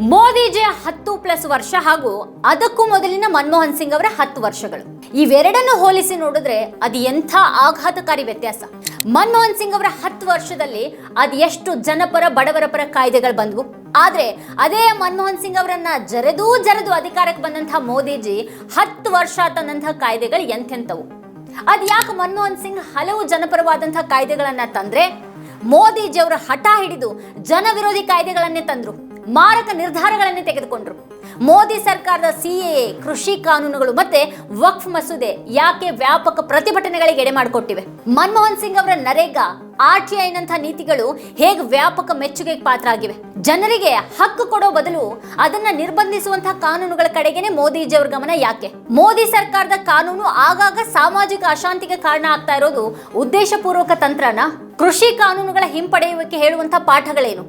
ಮೋದಿಜಿಯ ಹತ್ತು ಪ್ಲಸ್ ವರ್ಷ ಹಾಗೂ ಅದಕ್ಕೂ ಮೊದಲಿನ ಮನಮೋಹನ್ ಸಿಂಗ್ ಅವರ ಹತ್ತು ವರ್ಷಗಳು. ಇವೆರಡನ್ನು ಹೋಲಿಸಿ ನೋಡಿದ್ರೆ ಅದು ಎಂಥ ಆಘಾತಕಾರಿ ವ್ಯತ್ಯಾಸ. ಮನಮೋಹನ್ ಸಿಂಗ್ ಅವರ ಹತ್ತು ವರ್ಷದಲ್ಲಿ ಅದು ಎಷ್ಟು ಜನಪರ, ಬಡವರ ಪರ ಕಾಯ್ದೆಗಳು ಬಂದವು. ಆದ್ರೆ ಅದೇ ಮನಮೋಹನ್ ಸಿಂಗ್ ಅವರನ್ನ ಜರೆದೂ ಜರೆದು ಅಧಿಕಾರಕ್ಕೆ ಬಂದಂತಹ ಮೋದಿಜಿ ಹತ್ತು ವರ್ಷ ತಂದಂತಹ ಕಾಯ್ದೆಗಳು ಎಂಥೆಂಥವು. ಅದ್ ಯಾಕೆ ಮನಮೋಹನ್ ಸಿಂಗ್ ಹಲವು ಜನಪರವಾದಂತಹ ಕಾಯ್ದೆಗಳನ್ನ ತಂದ್ರೆ? ಮೋದಿಜಿ ಅವರ ಹಠ ಹಿಡಿದು ಜನವಿರೋಧಿ ಕಾಯ್ದೆಗಳನ್ನೇ ತಂದ್ರು. ಮಾರಕ ನಿರ್ಧಾರಗಳನ್ನೇ ತೆಗೆದುಕೊಂಡ್ರು. ಮೋದಿ ಸರ್ಕಾರದ ಸಿಎಎ ಕೃಷಿ ಕಾನೂನುಗಳು ಮತ್ತೆ ವಕ್ಫ್ ಮಸೂದೆ ಯಾಕೆ ವ್ಯಾಪಕ ಪ್ರತಿಭಟನೆಗಳಿಗೆ ಎಡೆ ಮಾಡಿಕೊಟ್ಟಿವೆ? ಮನಮೋಹನ್ ಸಿಂಗ್ ಅವರ ನರೇಗಾ ಐನಂತಹ ನೀತಿಗಳು ಹೇಗೆ ವ್ಯಾಪಕ ಮೆಚ್ಚುಗೆಗೆ ಪಾತ್ರ ಆಗಿವೆ ಜನರಿಗೆ ಹಕ್ಕು ಕೊಡೋ ಬದಲು ಅದನ್ನ ನಿರ್ಬಂಧಿಸುವಂತಹ ಕಾನೂನುಗಳ ಕಡೆಗೇನೆ ಮೋದಿಜಿ ಅವ್ರ ಗಮನ ಯಾಕೆ? ಮೋದಿ ಸರ್ಕಾರದ ಕಾನೂನು ಆಗಾಗ ಸಾಮಾಜಿಕ ಅಶಾಂತಿಗೆ ಕಾರಣ ಆಗ್ತಾ ಇರೋದು ಉದ್ದೇಶಪೂರ್ವಕ ತಂತ್ರನ? ಕೃಷಿ ಕಾನೂನುಗಳ ಹಿಂಪಡೆಯುವಿಕೆ ಹೇಳುವಂತಹ ಪಾಠಗಳೇನು?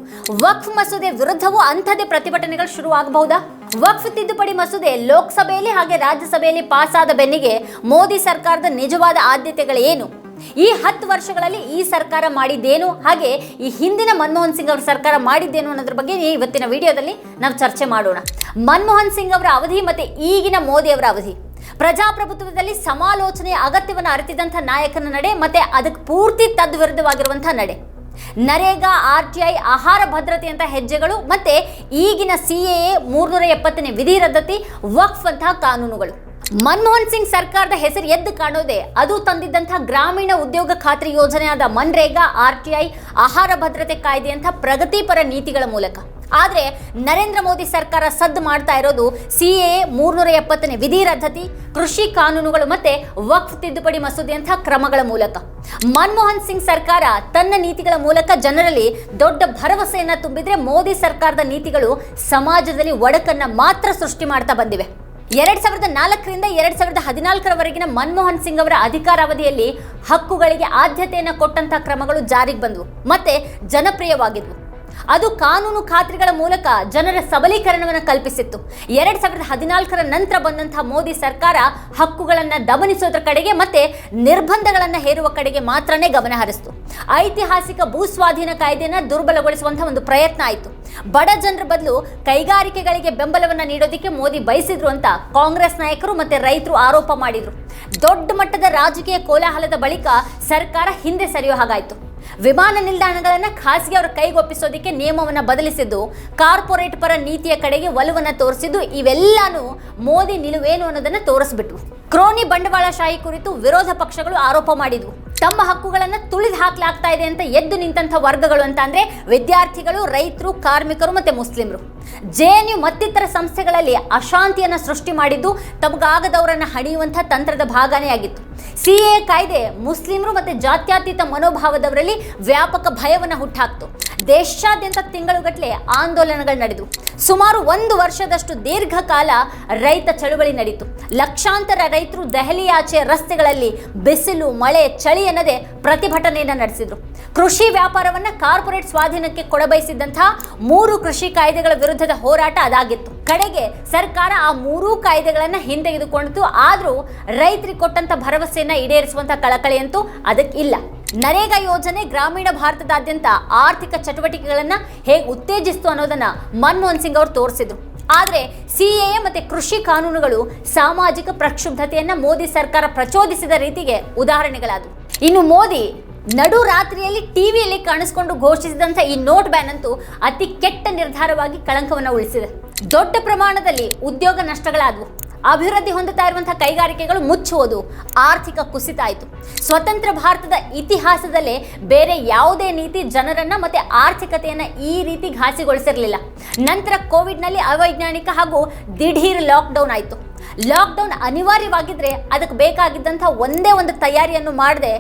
ವಕ್ಫ್ ಮಸೂದೆ ವಿರುದ್ಧವೂ ಅಂಥದೇ ಪ್ರತಿಭಟನೆಗಳು ಶುರುವಾಗಬಹುದಾ? ವಕ್ಫ್ ತಿದ್ದುಪಡಿ ಮಸೂದೆ ಲೋಕಸಭೆಯಲ್ಲಿ ಹಾಗೆ ರಾಜ್ಯಸಭೆಯಲ್ಲಿ ಪಾಸ್ ಆದ ಬೆನ್ನಿಗೆ ಮೋದಿ ಸರ್ಕಾರದ ನಿಜವಾದ ಆದ್ಯತೆಗಳೇನು? ಈ ಹತ್ತು ವರ್ಷಗಳಲ್ಲಿ ಈ ಸರ್ಕಾರ ಮಾಡಿದ್ದೇನು? ಹಾಗೆ ಈ ಹಿಂದಿನ ಮನಮೋಹನ್ ಸಿಂಗ್ ಅವರ ಸರ್ಕಾರ ಮಾಡಿದ್ದೇನು ಅನ್ನೋದ್ರ ಬಗ್ಗೆ ಇವತ್ತಿನ ವಿಡಿಯೋದಲ್ಲಿ ನಾವು ಚರ್ಚೆ ಮಾಡೋಣ. ಮನಮೋಹನ್ ಸಿಂಗ್ ಅವರ ಅವಧಿ ಮತ್ತೆ ಈಗಿನ ಮೋದಿ ಅವರ ಅವಧಿ. ಪ್ರಜಾಪ್ರಭುತ್ವದಲ್ಲಿ ಸಮಾಲೋಚನೆ ಅಗತ್ಯವನ್ನು ಅರಿತಿದಂಥ ನಾಯಕನ ನಡೆ ಮತ್ತೆ ಅದಕ್ಕೆ ಪೂರ್ತಿ ತದ್ವಿರುದ್ಧವಾಗಿರುವಂಥ ನಡೆ. ನರೇಗಾ, ಆರ್ ಟಿ ಐ, ಆಹಾರ ಭದ್ರತೆ ಅಂತ ಹೆಜ್ಜೆಗಳು ಮತ್ತೆ ಈಗಿನ ಸಿ ಎ ಮೂರ್ನೂರ ಎಪ್ಪತ್ತನೇ ವಿಧಿ ರದ್ದತಿ, ವಕ್ಫ್ ಅಂತಹ ಕಾನೂನುಗಳು. ಮನಮೋಹನ್ ಸಿಂಗ್ ಸರ್ಕಾರದ ಹೆಸರು ಎದ್ದು ಕಾಣೋದೆ. ಅದು ತಂದಿದ್ದಂತಹ ಗ್ರಾಮೀಣ ಉದ್ಯೋಗ ಖಾತ್ರಿ ಯೋಜನೆಯಾದ ಮನ್ರೇಗಾ, ಆರ್ ಟಿ ಐ, ಆಹಾರ ಭದ್ರತೆ ಕಾಯ್ದೆಯಂಥ ಪ್ರಗತಿಪರ ನೀತಿಗಳ ಮೂಲಕ. ಆದರೆ ನರೇಂದ್ರ ಮೋದಿ ಸರ್ಕಾರ ಸದ್ದು ಮಾಡ್ತಾ ಇರೋದು ಸಿ ಎ ಮೂರ್ನೂರ ಎಪ್ಪತ್ತನೇ ವಿಧಿ ರದ್ದತಿ, ಕೃಷಿ ಕಾನೂನುಗಳು ಮತ್ತೆ ವಕ್ಫ್ ತಿದ್ದುಪಡಿ ಮಸೂದೆಯಂತಹ ಕ್ರಮಗಳ ಮೂಲಕ. ಮನಮೋಹನ್ ಸಿಂಗ್ ಸರ್ಕಾರ ತನ್ನ ನೀತಿಗಳ ಮೂಲಕ ಜನರಲ್ಲಿ ದೊಡ್ಡ ಭರವಸೆಯನ್ನು ತುಂಬಿದ್ರೆ ಮೋದಿ ಸರ್ಕಾರದ ನೀತಿಗಳು ಸಮಾಜದಲ್ಲಿ ಒಡಕನ್ನ ಮಾತ್ರ ಸೃಷ್ಟಿ ಮಾಡ್ತಾ ಬಂದಿವೆ. ಎರಡ್ ಸಾವಿರದ ನಾಲ್ಕರಿಂದ ಎರಡ್ ಸಾವಿರದ ಹದಿನಾಲ್ಕರವರೆಗಿನ ಮನಮೋಹನ್ ಸಿಂಗ್ ಅವರ ಅಧಿಕಾರಾವಧಿಯಲ್ಲಿ ಹಕ್ಕುಗಳಿಗೆ ಆದ್ಯತೆಯನ್ನು ಕೊಟ್ಟಂತಹ ಕ್ರಮಗಳು ಜಾರಿಗೆ ಬಂದವು, ಮತ್ತೆ ಜನಪ್ರಿಯವಾಗಿದ್ವು. ಅದು ಕಾನೂನು ಖಾತ್ರಿಗಳ ಮೂಲಕ ಜನರ ಸಬಲೀಕರಣವನ್ನು ಕಲ್ಪಿಸಿತ್ತು. ಎರಡ್ ಸಾವಿರದ ಹದಿನಾಲ್ಕರ ನಂತರ ಬಂದಂತಹ ಮೋದಿ ಸರ್ಕಾರ ಹಕ್ಕುಗಳನ್ನು ದಮನಿಸೋದ್ರ ಕಡೆಗೆ ಮತ್ತೆ ನಿರ್ಬಂಧಗಳನ್ನು ಹೇರುವ ಕಡೆಗೆ ಮಾತ್ರನೇ ಗಮನ ಹರಿಸ್ತು. ಐತಿಹಾಸಿಕ ಭೂಸ್ವಾಧೀನ ಕಾಯ್ದೆಯನ್ನು ದುರ್ಬಲಗೊಳಿಸುವಂತಹ ಒಂದು ಪ್ರಯತ್ನ ಆಯಿತು. ಬಡ ಜನರ ಬದಲು ಕೈಗಾರಿಕೆಗಳಿಗೆ ಬೆಂಬಲವನ್ನು ನೀಡೋದಕ್ಕೆ ಮೋದಿ ಬಯಸಿದ್ರು ಅಂತ ಕಾಂಗ್ರೆಸ್ ನಾಯಕರು ಮತ್ತೆ ರೈತರು ಆರೋಪ ಮಾಡಿದ್ರು. ದೊಡ್ಡ ಮಟ್ಟದ ರಾಜಕೀಯ ಕೋಲಾಹಲದ ಬಳಿಕ ಸರ್ಕಾರ ಹಿಂದೆ ಸರಿಯೋ ಹಾಗಾಯಿತು. ವಿಮಾನ ನಿಲ್ದಾಣಗಳನ್ನು ಖಾಸಗಿ ಅವರ ಕೈಗೊಪ್ಪಿಸೋದಕ್ಕೆ ನಿಯಮವನ್ನು ಬದಲಿಸಿದ್ದು, ಕಾರ್ಪೊರೇಟ್ ಪರ ನೀತಿಯ ಕಡೆಗೆ ಒಲವನ್ನು ತೋರಿಸಿದ್ದು, ಇವೆಲ್ಲಾನು ಮೋದಿ ನಿಲುವೇನು ಅನ್ನೋದನ್ನ ತೋರಿಸ್ಬಿಟ್ವು ಕ್ರೋನಿ ಬಂಡವಾಳಶಾಹಿ ಕುರಿತು ವಿರೋಧ ಪಕ್ಷಗಳು ಆರೋಪ ಮಾಡಿದ್ವು. ತಮ್ಮ ಹಕ್ಕುಗಳನ್ನು ತುಳಿದು ಹಾಕ್ಲಾಗ್ತಾ ಇದೆ ಅಂತ ಎದ್ದು ನಿಂತಹ ವರ್ಗಗಳು ಅಂತ ಅಂದರೆ ವಿದ್ಯಾರ್ಥಿಗಳು, ರೈತರು, ಕಾರ್ಮಿಕರು ಮತ್ತು ಮುಸ್ಲಿಮರು. ಜೆ ಎನ್ ಯು ಮತ್ತಿತರ ಸಂಸ್ಥೆಗಳಲ್ಲಿ ಅಶಾಂತಿಯನ್ನು ಸೃಷ್ಟಿ ಮಾಡಿದ್ದು ತಮಗಾಗದವರನ್ನು ಹಣಿಯುವಂಥ ತಂತ್ರದ ಭಾಗನೇ ಆಗಿತ್ತು. ಸಿ ಎ ಕಾಯ್ದೆ ಮುಸ್ಲಿಮರು ಮತ್ತು ಜಾತ್ಯತೀತ ಮನೋಭಾವದವರಲ್ಲಿ ವ್ಯಾಪಕ ಭಯವನ್ನು ಹುಟ್ಟಾಕ್ತು. ದೇಶಾದ್ಯಂತ ತಿಂಗಳುಗಟ್ಟಲೆ ಆಂದೋಲನಗಳು ನಡೆದವು ಸುಮಾರು ಒಂದು ವರ್ಷದಷ್ಟು ದೀರ್ಘಕಾಲ ರೈತ ಚಳುವಳಿ ನಡೀತು. ಲಕ್ಷಾಂತರ ರೈತರು ದೆಹಲಿಯಾಚೆ ರಸ್ತೆಗಳಲ್ಲಿ ಬಿಸಿಲು, ಮಳೆ, ಚಳಿ ಎನ್ನದೆ ಪ್ರತಿಭಟನೆಯನ್ನು ನಡೆಸಿದ್ರು. ಕೃಷಿ ವ್ಯಾಪಾರವನ್ನ ಕಾರ್ಪೊರೇಟ್ ಸ್ವಾಧೀನಕ್ಕೆ ಕೊಡಬಯಸಿದ್ದಂತಹ ಮೂರು ಕೃಷಿ ಕಾಯ್ದೆಗಳ ವಿರುದ್ಧದ ಹೋರಾಟ ಅದಾಗಿತ್ತು. ಕಡೆಗೆ ಸರ್ಕಾರ ಆ ಮೂರೂ ಕಾಯ್ದೆಗಳನ್ನು ಹಿಂದೆಗೆದುಕೊಂಡಿತು ಆದರೂ ರೈತರಿಗೆ ಕೊಟ್ಟಂತ ಭರವಸೆಯನ್ನು ಈಡೇರಿಸುವಂಥ ಕಳಕಳಿಯಂತೂ ಅದಕ್ಕೆ ಇಲ್ಲ. ನರೇಗಾ ಯೋಜನೆ ಗ್ರಾಮೀಣ ಭಾರತದಾದ್ಯಂತ ಆರ್ಥಿಕ ಚಟುವಟಿಕೆಗಳನ್ನ ಹೇಗೆ ಉತ್ತೇಜಿಸ್ತು ಅನ್ನೋದನ್ನ ಮನಮೋಹನ್ ಸಿಂಗ್ ಅವರು ತೋರಿಸಿದ್ರು. ಆದರೆ ಎ ಮತ್ತೆ ಕೃಷಿ ಕಾನೂನುಗಳು ಸಾಮಾಜಿಕ ಪ್ರಕ್ಷುಬ್ಧತೆಯನ್ನು ಮೋದಿ ಸರ್ಕಾರ ಪ್ರಚೋದಿಸಿದ ರೀತಿಗೆ ಉದಾಹರಣೆಗಳಾದವು. ಇನ್ನು ಮೋದಿ ನಡು ರಾತ್ರಿಯಲ್ಲಿ ಟಿವಿಯಲ್ಲಿ ಕಾಣಿಸ್ಕೊಂಡು ಘೋಷಿಸಿದಂಥ ಈ ನೋಟ್ ಬ್ಯಾನ್ ಅಂತೂ ಅತಿ ಕೆಟ್ಟ ನಿರ್ಧಾರವಾಗಿ ಕಳಂಕವನ್ನು ಉಳಿಸಿದೆ. ದೊಡ್ಡ ಪ್ರಮಾಣದಲ್ಲಿ ಉದ್ಯೋಗ ನಷ್ಟಗಳಾದವು. ಅಭಿವೃದ್ಧಿ ಹೊಂದುತ್ತಾ ಇರುವಂತಹ ಕೈಗಾರಿಕೆಗಳು ಮುಚ್ಚುವುದು ಆರ್ಥಿಕ ಕುಸಿತ ಆಯಿತು ಸ್ವತಂತ್ರ ಭಾರತದ ಇತಿಹಾಸದಲ್ಲೇ ಬೇರೆ ಯಾವುದೇ ನೀತಿ ಜನರನ್ನ ಮತ್ತೆ ಆರ್ಥಿಕತೆಯನ್ನು ಈ ರೀತಿ ಘಾಸಿಗೊಳಿಸಿರಲಿಲ್ಲ. ನಂತರ ಕೋವಿಡ್ನಲ್ಲಿ ಅವೈಜ್ಞಾನಿಕ ಹಾಗೂ ದಿಢೀರ್ ಲಾಕ್ಡೌನ್ ಆಯಿತು. ಲಾಕ್ಡೌನ್ ಅನಿವಾರ್ಯವಾಗಿದ್ದರೆ ಅದಕ್ಕೆ ಬೇಕಾಗಿದ್ದಂಥ ಒಂದೇ ಒಂದು ತಯಾರಿಯನ್ನು ಮಾಡದೆ.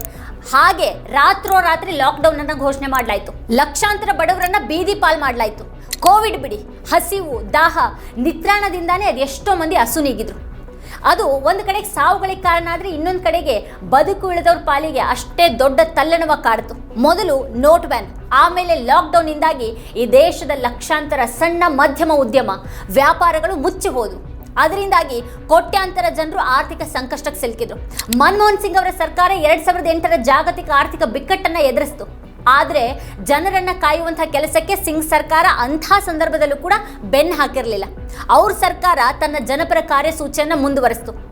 ಹಾಗೆ ರಾತ್ರೋರಾತ್ರಿ ಲಾಕ್ಡೌನ್ ಅನ್ನ ಘೋಷಣೆ ಮಾಡಲಾಯಿತು. ಲಕ್ಷಾಂತರ ಬಡವರನ್ನ ಬೀದಿ ಪಾಲ್ ಮಾಡಲಾಯಿತು. ಕೋವಿಡ್ ಬಿಡಿ, ಹಸಿವು, ದಾಹ, ನಿತ್ರಾಣದಿಂದಾನೇ ಅದು ಎಷ್ಟೋ ಮಂದಿ ಹಸು ನೀಗಿದ್ರು. ಅದು ಒಂದು ಕಡೆಗೆ ಸಾವುಗಳಿಗೆ ಕಾರಣ ಆದರೆ ಇನ್ನೊಂದು ಕಡೆಗೆ ಬದುಕು ಉಳಿದವ್ರ ಪಾಲಿಗೆ ಅಷ್ಟೇ ದೊಡ್ಡ ತಲ್ಲಣವ ಕಾಡ್ತು. ಮೊದಲು ನೋಟ್ ಬ್ಯಾನ್ ಆಮೇಲೆ ಲಾಕ್ಡೌನ್ನಿಂದಾಗಿ ಈ ದೇಶದ ಲಕ್ಷಾಂತರ ಸಣ್ಣ ಮಧ್ಯಮ ಉದ್ಯಮ ವ್ಯಾಪಾರಗಳು ಮುಚ್ಚಿ ಹೋದವು. ಅದರಿಂದಾಗಿ ಕೋಟ್ಯಾಂತರ ಜನರು ಆರ್ಥಿಕ ಸಂಕಷ್ಟಕ್ಕೆ ಸಿಲುಕಿದ್ರು. ಮನಮೋಹನ್ ಸಿಂಗ್ ಅವರ ಸರ್ಕಾರ ಎರಡ್ ಸಾವಿರದ ಎಂಟರ ಜಾಗತಿಕ ಆರ್ಥಿಕ ಬಿಕ್ಕಟ್ಟನ್ನ ಎದುರಿಸಿತು. ಆದರೆ ಜನರನ್ನ ಕಾಯುವಂತಹ ಕೆಲಸಕ್ಕೆ ಸಿಂಗ್ ಸರ್ಕಾರ ಅಂಥ ಸಂದರ್ಭದಲ್ಲೂ ಕೂಡ ಬೆನ್ನು ಹಾಕಿರಲಿಲ್ಲ. ಅವ್ರ ಸರ್ಕಾರ ತನ್ನ ಜನಪರ ಕಾರ್ಯಸೂಚಿಯನ್ನು ಮುಂದುವರಿಸಿತು.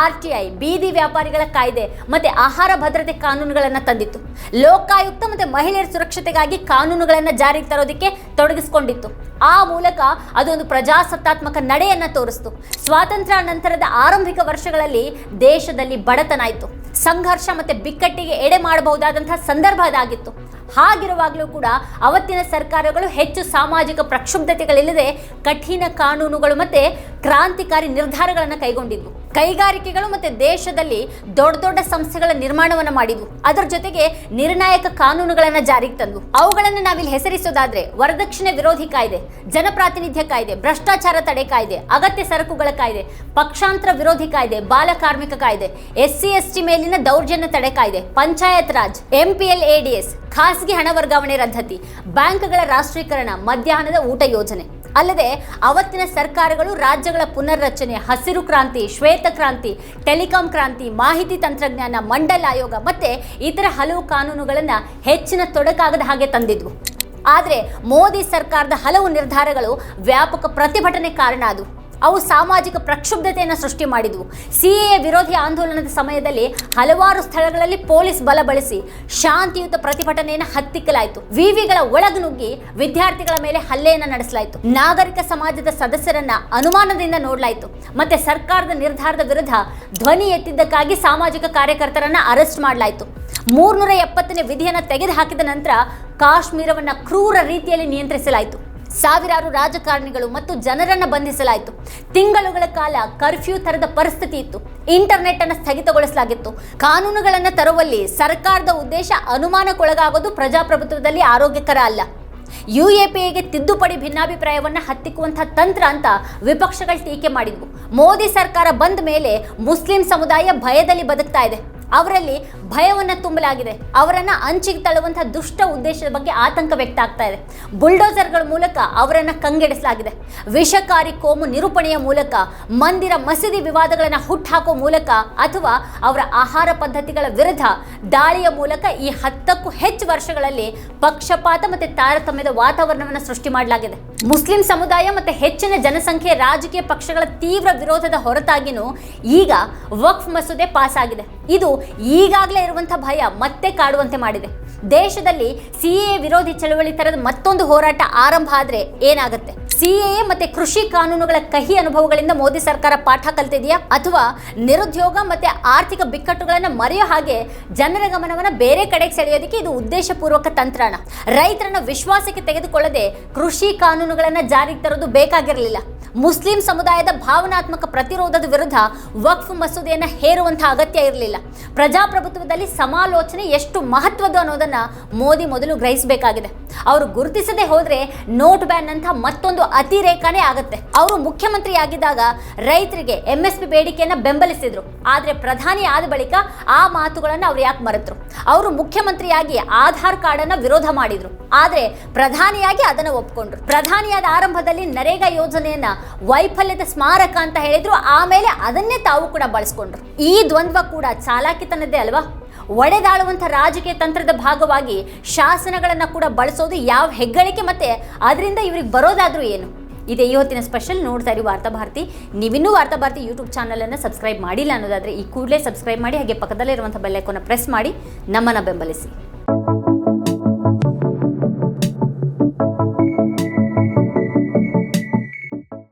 ಆರ್ ಟಿ ಐ, ಬೀದಿ ವ್ಯಾಪಾರಿಗಳ ಕಾಯ್ದೆ ಮತ್ತು ಆಹಾರ ಭದ್ರತೆ ಕಾನೂನುಗಳನ್ನು ತಂದಿತ್ತು. ಲೋಕಾಯುಕ್ತ ಮತ್ತು ಮಹಿಳೆಯರ ಸುರಕ್ಷತೆಗಾಗಿ ಕಾನೂನುಗಳನ್ನು ಜಾರಿಗೆ ತರೋದಕ್ಕೆ ತೊಡಗಿಸ್ಕೊಂಡಿತ್ತು. ಆ ಮೂಲಕ ಅದೊಂದು ಪ್ರಜಾಸತ್ತಾತ್ಮಕ ನಡೆಯನ್ನು ತೋರಿಸ್ತು. ಸ್ವಾತಂತ್ರ್ಯ ನಂತರದ ಆರಂಭಿಕ ವರ್ಷಗಳಲ್ಲಿ ದೇಶದಲ್ಲಿ ಬಡತನ ಆಯಿತು. ಸಂಘರ್ಷ ಮತ್ತು ಬಿಕ್ಕಟ್ಟಿಗೆ ಎಡೆ ಮಾಡಬಹುದಾದಂತಹ ಸಂದರ್ಭ ಅದಾಗಿತ್ತು. ಹಾಗಿರುವಾಗಲೂ ಕೂಡ ಅವತ್ತಿನ ಸರ್ಕಾರಗಳು ಹೆಚ್ಚು ಸಾಮಾಜಿಕ ಪ್ರಕ್ಷುಬ್ಧತೆಗಳಿಲ್ಲದೆ ಕಠಿಣ ಕಾನೂನುಗಳು ಮತ್ತು ಕ್ರಾಂತಿಕಾರಿ ನಿರ್ಧಾರಗಳನ್ನು ಕೈಗೊಂಡಿದ್ವು. ಕೈಗಾರಿಕೆಗಳು ಮತ್ತು ದೇಶದಲ್ಲಿ ದೊಡ್ಡ ದೊಡ್ಡ ಸಂಸ್ಥೆಗಳ ನಿರ್ಮಾಣವನ್ನು ಮಾಡಿದ್ವು. ಅದರ ಜೊತೆಗೆ ನಿರ್ಣಾಯಕ ಕಾನೂನುಗಳನ್ನು ಜಾರಿಗೆ ತಂದ್ವು. ಅವುಗಳನ್ನು ನಾವಿಲ್ಲಿ ಹೆಸರಿಸೋದಾದರೆ ವರದಕ್ಷಿಣೆ ವಿರೋಧಿ ಕಾಯ್ದೆ, ಜನಪ್ರಾತಿನಿಧ್ಯ ಕಾಯ್ದೆ, ಭ್ರಷ್ಟಾಚಾರ ತಡೆ ಕಾಯ್ದೆ, ಅಗತ್ಯ ಸರಕುಗಳ ಕಾಯ್ದೆ, ಪಕ್ಷಾಂತರ ವಿರೋಧಿ ಕಾಯ್ದೆ, ಬಾಲ ಕಾರ್ಮಿಕ ಕಾಯ್ದೆ ಎಸ್ ಸಿ ಎಸ್ ಟಿ ಮೇಲಿನ ದೌರ್ಜನ್ಯ ತಡೆ ಕಾಯ್ದೆ, ಪಂಚಾಯತ್ ರಾಜ್, ಎಂಪಿಎಲ್, ಎಡಿಎಸ್, ಖಾಸಗಿ ಹಣ ವರ್ಗಾವಣೆ ರದ್ದತಿ ಬ್ಯಾಂಕ್ಗಳ ರಾಷ್ಟ್ರೀಕರಣ, ಮಧ್ಯಾಹ್ನದ ಊಟ ಯೋಜನೆ. ಅಲ್ಲದೆ ಅವತ್ತಿನ ಸರ್ಕಾರಗಳು ರಾಜ್ಯಗಳ ಪುನರ್ರಚನೆ, ಹಸಿರು ಕ್ರಾಂತಿ, ಶ್ವೇತ ಕ್ರಾಂತಿ, ಟೆಲಿಕಾಂ ಕ್ರಾಂತಿ, ಮಾಹಿತಿ ತಂತ್ರಜ್ಞಾನ, ಮಂಡಲ ಆಯೋಗ ಮತ್ತೆ ಇತರ ಹಲವು ಕಾನೂನುಗಳನ್ನು ಹೆಚ್ಚಿನ ತೊಡಕಾಗದ ಹಾಗೆ ತಂದಿದ್ವು. ಆದರೆ ಮೋದಿ ಸರ್ಕಾರದ ಹಲವು ನಿರ್ಧಾರಗಳು ವ್ಯಾಪಕ ಪ್ರತಿಭಟನೆ ಕಾರಣ ಆದವು ಅವು ಸಾಮಾಜಿಕ ಪ್ರಕ್ಷುಬ್ಧತೆಯನ್ನು ಸೃಷ್ಟಿ ಮಾಡಿದ್ವು. ಸಿಎ ವಿರೋಧಿ ಆಂದೋಲನದ ಸಮಯದಲ್ಲಿ ಹಲವಾರು ಸ್ಥಳಗಳಲ್ಲಿ ಪೊಲೀಸ್ ಬಲ ಬಳಸಿ ಶಾಂತಿಯುತ ಪ್ರತಿಭಟನೆಯನ್ನು ಹತ್ತಿಕ್ಕಲಾಯಿತು. ವಿವಿಗಳ ಒಳಗೆ ನುಗ್ಗಿ ವಿದ್ಯಾರ್ಥಿಗಳ ಮೇಲೆ ಹಲ್ಲೆಯನ್ನು ನಡೆಸಲಾಯಿತು. ನಾಗರಿಕ ಸಮಾಜದ ಸದಸ್ಯರನ್ನ ಅನುಮಾನದಿಂದ ನೋಡಲಾಯಿತು. ಮತ್ತೆ ಸರ್ಕಾರದ ನಿರ್ಧಾರದ ವಿರುದ್ಧ ಧ್ವನಿ ಎತ್ತಿದ್ದಕ್ಕಾಗಿ ಸಾಮಾಜಿಕ ಕಾರ್ಯಕರ್ತರನ್ನ ಅರೆಸ್ಟ್ ಮಾಡಲಾಯಿತು. ಮೂರ್ನೂರ ಎಪ್ಪತ್ತನೇ ವಿಧಿಯನ್ನು ತೆಗೆದುಹಾಕಿದ ನಂತರ ಕಾಶ್ಮೀರವನ್ನು ಕ್ರೂರ ರೀತಿಯಲ್ಲಿ ನಿಯಂತ್ರಿಸಲಾಯಿತು. ಸಾವಿರಾರು ರಾಜಕಾರಣಿಗಳು ಮತ್ತು ಜನರನ್ನು ಬಂಧಿಸಲಾಯಿತು. ತಿಂಗಳುಗಳ ಕಾಲ ಕರ್ಫ್ಯೂ ತರದ ಪರಿಸ್ಥಿತಿ ಇತ್ತು. ಇಂಟರ್ನೆಟ್ ಅನ್ನು ಸ್ಥಗಿತಗೊಳಿಸಲಾಗಿತ್ತು. ಕಾನೂನುಗಳನ್ನು ತರುವಲ್ಲಿ ಸರ್ಕಾರದ ಉದ್ದೇಶ ಅನುಮಾನಕ್ಕೊಳಗಾಗೋದು ಪ್ರಜಾಪ್ರಭುತ್ವದಲ್ಲಿ ಆರೋಗ್ಯಕರ ಅಲ್ಲ. ಯು ಎ ಪಿ ಎಗೆ ತಿದ್ದುಪಡಿ ಭಿನ್ನಾಭಿಪ್ರಾಯವನ್ನು ಹತ್ತಿಕ್ಕುವಂತಹ ತಂತ್ರ ಅಂತ ವಿಪಕ್ಷಗಳು ಟೀಕೆ ಮಾಡಿದ್ವು. ಮೋದಿ ಸರ್ಕಾರ ಬಂದ ಮೇಲೆ ಮುಸ್ಲಿಂ ಸಮುದಾಯ ಭಯದಲ್ಲಿ ಬದುಕ್ತಾ ಇದೆ. ಅವರಲ್ಲಿ ಭಯವನ್ನು ತುಂಬಲಾಗಿದೆ. ಅವರನ್ನು ಅಂಚಿಗೆ ತಳ್ಳುವಂತಹ ದುಷ್ಟ ಉದ್ದೇಶದ ಬಗ್ಗೆ ಆತಂಕ ವ್ಯಕ್ತ ಆಗ್ತಾ ಇದೆ. ಬುಲ್ಡೋಸರ್ಗಳ ಮೂಲಕ ಅವರನ್ನು ಕಂಗೆಡಿಸಲಾಗಿದೆ. ವಿಷಕಾರಿ ಕೋಮು ನಿರೂಪಣೆಯ ಮೂಲಕ, ಮಂದಿರ ಮಸೀದಿ ವಿವಾದಗಳನ್ನು ಹುಟ್ಟುಹಾಕೋ ಮೂಲಕ ಅಥವಾ ಅವರ ಆಹಾರ ಪದ್ಧತಿಗಳ ವಿರುದ್ಧ ದಾಳಿಯ ಮೂಲಕ ಈ ಹತ್ತಕ್ಕೂ ಹೆಚ್ಚು ವರ್ಷಗಳಲ್ಲಿ ಪಕ್ಷಪಾತ ಮತ್ತು ತಾರತಮ್ಯದ ವಾತಾವರಣವನ್ನು ಸೃಷ್ಟಿ ಮಾಡಲಾಗಿದೆ. ಮುಸ್ಲಿಂ ಸಮುದಾಯ ಮತ್ತು ಹೆಚ್ಚಿನ ಜನಸಂಖ್ಯೆ ರಾಜಕೀಯ ಪಕ್ಷಗಳ ತೀವ್ರ ವಿರೋಧದ ಹೊರತಾಗಿನೂ ಈಗ ವಕ್ಫ್ ಮಸೂದೆ ಪಾಸ್ ಆಗಿದೆ ಇದು ಈಗಾಗಲೇ ಇರುವಂಥ ಭಯ ಮತ್ತೆ ಕಾಡುವಂತೆ ಮಾಡಿದೆ. ದೇಶದಲ್ಲಿ ಸಿ ಎ ವಿರೋಧಿ ಚಳವಳಿ ತರದ ಮತ್ತೊಂದು ಹೋರಾಟ ಆರಂಭ ಆದರೆ ಏನಾಗುತ್ತೆ? ಸಿ ಎ ಮತ್ತೆ ಕೃಷಿ ಕಾನೂನುಗಳ ಕಹಿ ಅನುಭವಗಳಿಂದ ಮೋದಿ ಸರ್ಕಾರ ಪಾಠ ಕಲ್ತಿದೆಯಾ? ಅಥವಾ ನಿರುದ್ಯೋಗ ಮತ್ತೆ ಆರ್ಥಿಕ ಬಿಕ್ಕಟ್ಟುಗಳನ್ನು ಮರೆಯೋ ಹಾಗೆ ಜನರ ಗಮನವನ್ನು ಬೇರೆ ಕಡೆಗೆ ಸೆಳೆಯೋದಕ್ಕೆ ಇದು ಉದ್ದೇಶಪೂರ್ವಕ ತಂತ್ರಣ. ರೈತರನ್ನು ವಿಶ್ವಾಸಕ್ಕೆ ತೆಗೆದುಕೊಳ್ಳದೆ ಕೃಷಿ ಕಾನೂನುಗಳನ್ನು ಜಾರಿಗೆ ತರೋದು ಬೇಕಾಗಿರಲಿಲ್ಲ. ಮುಸ್ಲಿಂ ಸಮುದಾಯದ ಭಾವನಾತ್ಮಕ ಪ್ರತಿರೋಧದ ವಿರುದ್ಧ ವಕ್ಫ್ ಮಸೂದೆಯನ್ನು ಹೇರುವಂತಹ ಅಗತ್ಯ ಇರಲಿಲ್ಲ. ಪ್ರಜಾಪ್ರಭುತ್ವದಲ್ಲಿ ಸಮಾಲೋಚನೆ ಎಷ್ಟು ಮಹತ್ವದ್ದು ಅನ್ನೋದನ್ನು ಮೋದಿ ಮೊದಲು ಗ್ರಹಿಸಬೇಕಾಗಿದೆ. ಅವರು ಗುರುತಿಸದೆ ಹೋದರೆ ನೋಟ್ ಬ್ಯಾನ್ ಅಂತ ಮತ್ತೊಂದು ಅತಿರೇಕನೇ ಆಗುತ್ತೆ. ಅವರು ಮುಖ್ಯಮಂತ್ರಿ ಆಗಿದ್ದಾಗ ರೈತರಿಗೆ ಎಂ ಎಸ್ ಪಿ ಬೇಡಿಕೆಯನ್ನು ಬೆಂಬಲಿಸಿದ್ರು. ಆದರೆ ಪ್ರಧಾನಿ ಆದ ಬಳಿಕ ಆ ಮಾತುಗಳನ್ನು ಅವರು ಯಾಕೆ ಮರೆತರು? ಅವರು ಮುಖ್ಯಮಂತ್ರಿಯಾಗಿ ಆಧಾರ್ ಕಾರ್ಡನ್ನು ವಿರೋಧ ಮಾಡಿದ್ರು. ಆದರೆ ಪ್ರಧಾನಿಯಾಗಿ ಅದನ್ನು ಒಪ್ಕೊಂಡ್ರು. ಪ್ರಧಾನಿಯಾದ ಆರಂಭದಲ್ಲಿ ನರೇಗಾ ಯೋಜನೆಯನ್ನ ವೈಫಲ್ಯದ ಸ್ಮಾರಕ ಅಂತ ಹೇಳಿದ್ರು. ಆಮೇಲೆ ಅದನ್ನೇ ತಾವು ಕೂಡ ಬಳಸ್ಕೊಂಡ್ರು. ಈ ದ್ವಂದ್ವ ಕೂಡ ಚಾಲಾಕಿತನದ್ದೇ ಅಲ್ವಾ? ಒಡೆದಾಳುವಂಥ ರಾಜಕೀಯ ತಂತ್ರದ ಭಾಗವಾಗಿ ಶಾಸನಗಳನ್ನು ಕೂಡ ಬಳಸೋದು ಯಾವ ಹೆಗ್ಗಳಿಕೆ ಮತ್ತೆ ಅದರಿಂದ ಇವ್ರಿಗೆ ಬರೋದಾದರೂ ಏನು? ಇದೇ ಇವತ್ತಿನ ಸ್ಪೆಷಲ್ ನೋಡ್ತಾ ಇರಿ ವಾರ್ತಾ ಭಾರತಿ. ನೀವಿನ್ನೂ ವಾರ್ತಾ ಭಾರತಿ ಯೂಟ್ಯೂಬ್ ಚಾನಲನ್ನು ಸಬ್ಸ್ಕ್ರೈಬ್ ಮಾಡಿಲ್ಲ ಅನ್ನೋದಾದರೆ ಈ ಕೂಡಲೇ ಸಬ್ಸ್ಕ್ರೈಬ್ ಮಾಡಿ, ಹಾಗೆ ಪಕ್ಕದಲ್ಲಿರುವಂಥ ಬೆಲ್ಲೈಕೋನ ಪ್ರೆಸ್ ಮಾಡಿ, ನಮ್ಮನ್ನು ಬೆಂಬಲಿಸಿ.